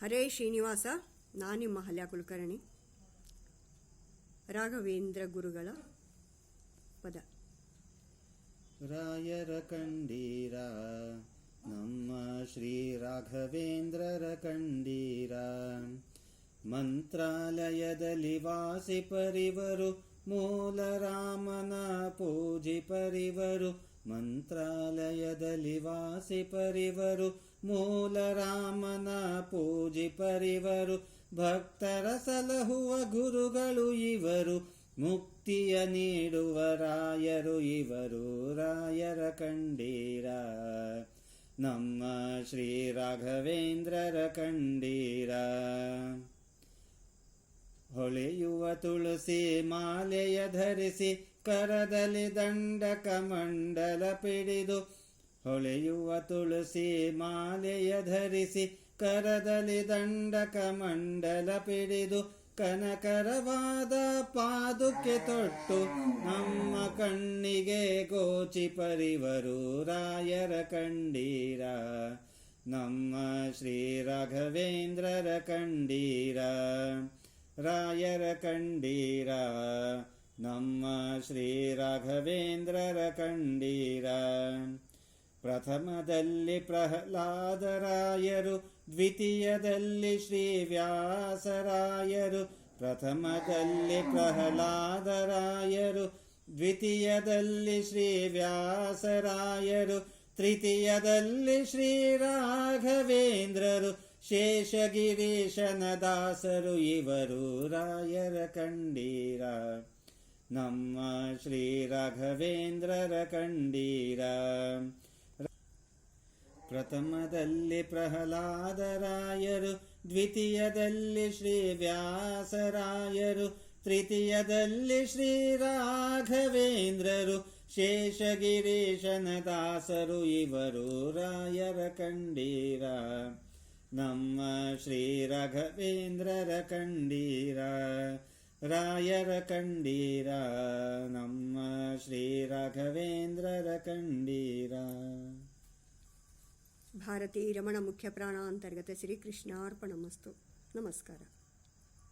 ಹರೇ ಶ್ರೀನಿವಾಸ ನಾನು ನಿಮ್ಮ ಹಲ್ಯ ಕುಲಕರ್ಣಿ. ರಾಘವೇಂದ್ರ ಗುರುಗಳ ಪದ. ರಾಯರ ಕಂಡೀರ, ನಮ್ಮ ಶ್ರೀ ರಾಘವೇಂದ್ರರ ಕಂಡೀರ. ಮಂತ್ರಾಲಯದಲ್ಲಿ ವಾಸಿ ಪರಿವರು ಮೂಲ ರಾಮನ ಪೂಜಿ ಪರಿವರು, ಮಂತ್ರಾಲಯದಲ್ಲಿ ವಾಸಿ ಪರಿವರು ಮೂಲ ರಾಮನ ಪೂಜಿ ಪರಿವರು, ಭಕ್ತರ ಸಲಹುವ ಗುರುಗಳು ಇವರು, ಮುಕ್ತಿಯ ನೀಡುವ ರಾಯರು ಇವರು. ರಾಯರ ಕಂಡೀರ, ನಮ್ಮ ಶ್ರೀ ರಾಘವೇಂದ್ರರ ಕಂಡೀರ. ಹೊಳೆಯುವ ತುಳಸಿ ಮಾಲೆಯ ಧರಿಸಿ ಕರದಲ್ಲಿ ದಂಡಕ ಮಂಡಲ ಪಿಡಿದು ಹೊಳೆಯುವ ತುಳಸಿ ಮಾಲೆಯ ಧರಿಸಿ ಕರದಲ್ಲಿ ದಂಡಕ ಮಂಡಲ ಪಿಡಿದು ಕನಕರವಾದ ಪಾದುಕೆ ತೊಟ್ಟು ನಮ್ಮ ಕಣ್ಣಿಗೆ ಗೋಚಿ ಪರಿವರು ರಾಯರ ಕಂಡೀರ. ನಮ್ಮ ಶ್ರೀ ರಾಘವೇಂದ್ರರ ಕಂಡೀರ. ರಾಯರ ಕಂಡೀರ, ನಮ್ಮ ಶ್ರೀ ರಾಘವೇಂದ್ರರ ಕಂಡೀರ. ಪ್ರಥಮದಲ್ಲಿ ಪ್ರಹ್ಲಾದರಾಯರು ದ್ವಿತೀಯದಲ್ಲಿ ಶ್ರೀ ವ್ಯಾಸರಾಯರು ಪ್ರಥಮದಲ್ಲಿ ಪ್ರಹ್ಲಾದರಾಯರು ದ್ವಿತೀಯದಲ್ಲಿ ಶ್ರೀ ವ್ಯಾಸರಾಯರು ತೃತೀಯದಲ್ಲಿ ಶ್ರೀ ರಾಘವೇಂದ್ರರು ಶೇಷಗಿರೀಶನ ದಾಸರು ಇವರು ರಾಯರ ಕಂಡೀರ. ನಮ್ಮ ಶ್ರೀ ರಾಘವೇಂದ್ರರ ಕಂಡೀರ. ಪ್ರಥಮದಲ್ಲಿ ಪ್ರಹ್ಲಾದರಾಯರು ದ್ವಿತೀಯದಲ್ಲಿ ಶ್ರೀ ವ್ಯಾಸರಾಯರು, ತೃತೀಯದಲ್ಲಿ ಶ್ರೀ ರಾಘವೇಂದ್ರರು ಶೇಷಗಿರೀಶನ ದಾಸರು ಇವರು ರಾಯರ ಕಂಡೀರ. ನಮ್ಮ ಶ್ರೀ ರಾಘವೇಂದ್ರರ ಕಂಡೀರ, ರಾಯರ ಕಂಡೀರ, ನಮ್ಮ ಶ್ರೀ ರಾಘವೇಂದ್ರರ ಕಂಡೀರ. ಭಾರತೀ ರಮಣ ಮುಖ್ಯ ಪ್ರಾಣ ಅಂತರ್ಗತ ಶ್ರೀಕೃಷ್ಣಾರ್ಪಣಮಸ್ತು. ನಮಸ್ಕಾರ.